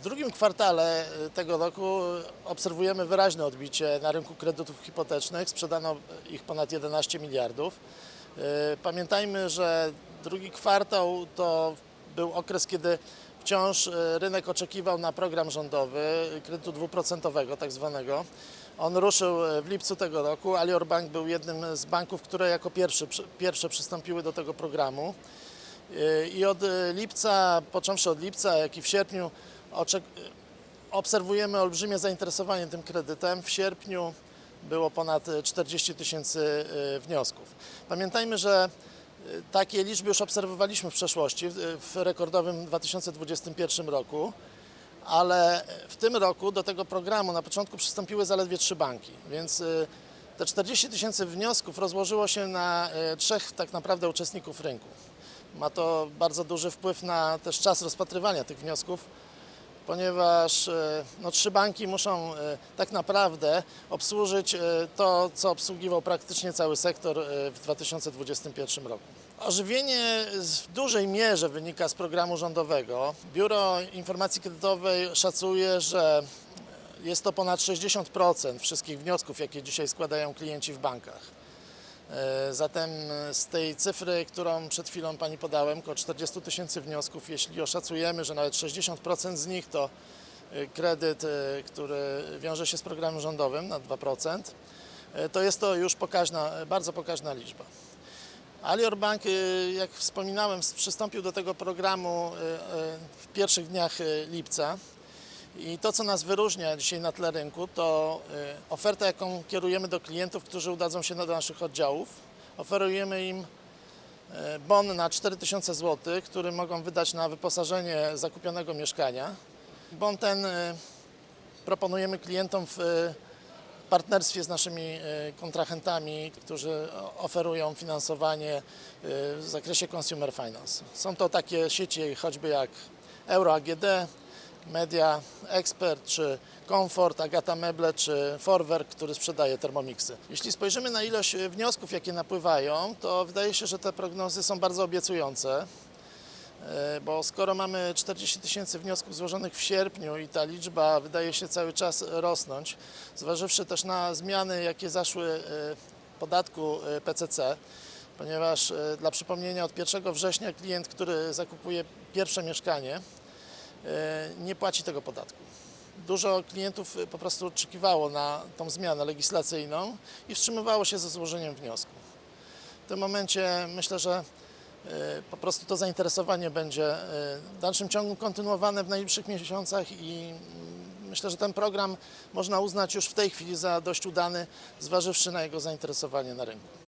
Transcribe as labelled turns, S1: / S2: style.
S1: W drugim kwartale y, tego roku obserwujemy wyraźne odbicie na rynku kredytów hipotecznych. Sprzedano ich ponad 11 miliardów. Y, Pamiętajmy, że drugi kwartał to był okres, kiedy wciąż y, rynek oczekiwał na program rządowy kredytu dwuprocentowego, tak zwanego. On ruszył w lipcu tego roku. Alior Bank był jednym z banków, które jako pierwszy, pierwsze przystąpiły do tego programu. I od lipca, począwszy od lipca, jak i w sierpniu, obserwujemy olbrzymie zainteresowanie tym kredytem. W sierpniu było ponad y, 40 tysięcy y, wniosków. Pamiętajmy, że y, takie liczby już obserwowaliśmy w przeszłości, w, w rekordowym 2021 roku, ale w tym roku do tego programu na początku przystąpiły zaledwie trzy banki, więc y, te 40 tysięcy wniosków rozłożyło się na y, trzech tak naprawdę uczestników rynku. Ma to bardzo duży wpływ na też czas rozpatrywania tych wniosków, ponieważ e, no, trzy banki muszą e, tak naprawdę obsłużyć e, to, co obsługiwał praktycznie cały sektor w 2021 roku. Ożywienie w dużej mierze wynika z programu rządowego. Biuro Informacji Kredytowej szacuje, że jest to ponad 60% wszystkich wniosków, jakie dzisiaj składają klienci w bankach. E, Zatem e, z tej cyfry, którą przed chwilą Pani podałem, około 40 tysięcy wniosków, jeśli oszacujemy, że nawet 60% z nich to e, kredyt, który wiąże się z programem rządowym na 2%, e, to jest to już pokaźna, bardzo pokaźna liczba. Alior Bank, jak wspominałem, przystąpił do tego programu w pierwszych dniach lipca. I to, co nas wyróżnia dzisiaj na tle rynku, to y, oferta, jaką kierujemy do klientów, którzy udadzą się do naszych oddziałów. Oferujemy im y, bon na 4000 zł, który mogą wydać na wyposażenie zakupionego mieszkania. Bon ten y, proponujemy klientom w partnerstwie z naszymi kontrahentami, którzy oferują finansowanie w zakresie consumer finance. Są to takie sieci choćby jak Euro AGD, Media Expert, czy Comfort, Agata Meble, czy Forwerk, który sprzedaje termomixy. Jeśli spojrzymy na ilość wniosków, jakie napływają, to wydaje się, że te prognozy są bardzo obiecujące. E, Bo skoro mamy 40 tysięcy wniosków złożonych w sierpniu i ta liczba wydaje się cały czas rosnąć, zważywszy też na zmiany, jakie zaszły e, w podatku e, PCC, ponieważ dla przypomnienia od 1 września klient, który zakupuje pierwsze mieszkanie, nie płaci tego podatku. Dużo klientów e, po prostu oczekiwało na tą zmianę legislacyjną i wstrzymywało się ze złożeniem wniosku. W tym momencie myślę, że e, po prostu to zainteresowanie będzie e, w dalszym ciągu kontynuowane w najbliższych miesiącach i mm, myślę, że ten program można uznać już w tej chwili za dość udany, zważywszy na jego zainteresowanie na rynku.